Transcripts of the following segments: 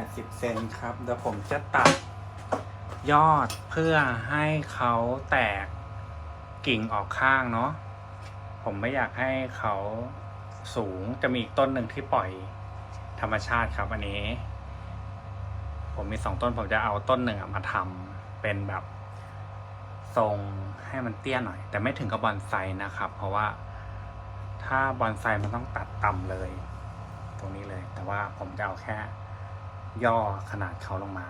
50เซนครับ เดี๋ยวผมจะตัดยอดเพื่อให้เขาแตกกิ่งออกข้างเนาะ ผมไม่อยากให้เขาสูง จะมีอีกต้นหนึ่งที่ปล่อยธรรมชาติครับอันนี้ ผมมีสองต้นผมจะเอาต้นหนึ่งมาทำเป็นแบบทรงให้มันเตี้ยหน่อย แต่ไม่ถึงกับบอนไซนะครับ เพราะว่าถ้าบอนไซมันต้องตัดต่ำเลย ตรงนี้เลย แต่ว่าผมจะเอาแค่ ย่อขนาดเขาลงมา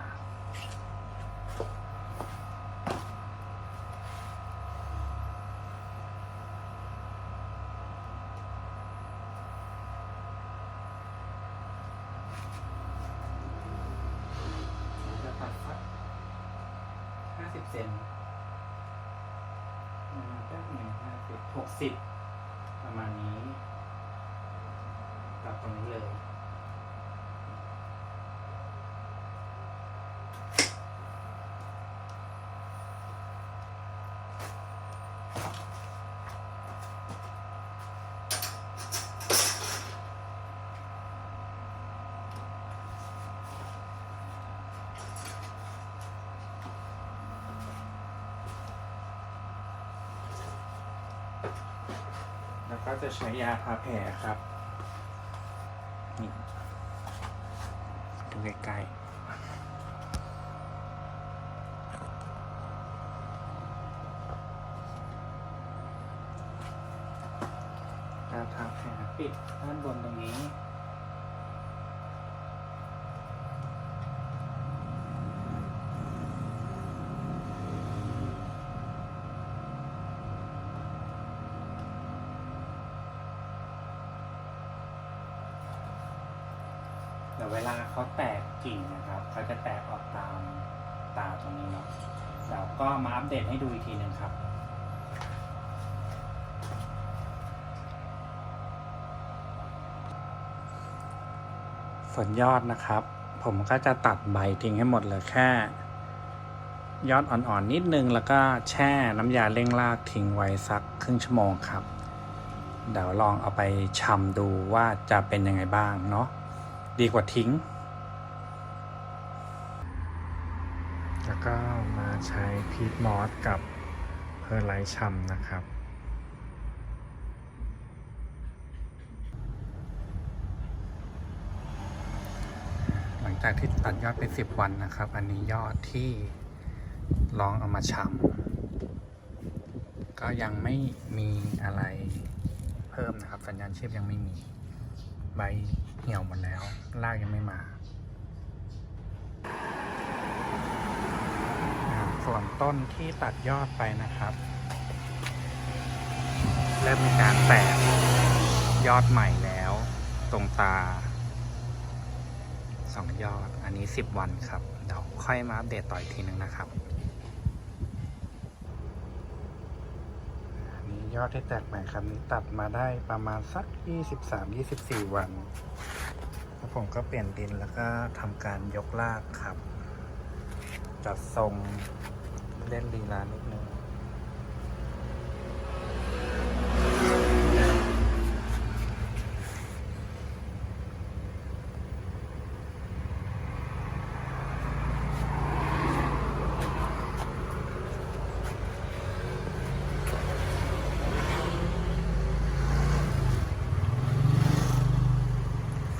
จะตัดสักห้าสิบเซนประมาณแค่หนึ่งห้าสิบหกสิบประมาณนี้ตัดตรงนี้เลย แล้วก็จะใช้ยาทาแผลครับ นี่ ดูใกล้ๆยาทาแผลปิดด้านบนตรงนี้ เดี๋ยวเวลาเขาแตกกิ่งนะครับเขาจะแตกออกตามตาตรงนี้เนาะเดี๋ยวก็มาอัปเดตให้ดูอีกทีหนึ่งครับส่วนยอดนะครับ ผมก็จะตัดใบทิ้งให้หมดเลยแค่ ยอดอ่อนๆนิดนึงแล้วก็แช่น้ำยาเร่งรากทิ้งไว้สักครึ่งชั่วโมงครับ เดี๋ยวลองเอาไปชำดูว่าจะเป็นยังไงบ้างเนาะ ดีกว่าทิ้ง แล้วก็มาใช้พีทมอสกับเพอร์ไลท์ชัมนะครับ หลังจากที่ตัดยอดไป 10 วันนะครับ อันนี้ยอดที่ลองเอามาชำก็ยังไม่มีอะไรเพิ่มนะครับ สัญญาณชีพยังไม่มีใบ เหี่ยวหมดแล้วรากยังไม่มา ส่วนต้นที่ตัดยอดไปนะครับเริ่มมีการแตกยอดใหม่แล้ว ตรงตาสองยอด อันนี้สิบวันครับ เดี๋ยวค่อยมาอัปเดตต่ออีกทีหนึ่งนะครับ อันนี้ ยอดที่แตกใหม่ครับนี้ตัดมาได้ประมาณสัก 23-24 วัน แล้วผมก็เปลี่ยนดินแล้วก็ทำการยกลากครับ จัดทรงเล่นลีลานิดนึง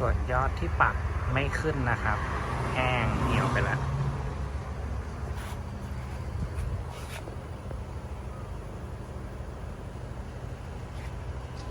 ส่วนยอดที่ปักไม่ขึ้นนะครับ แห้งเหี่ยวไปแล้ว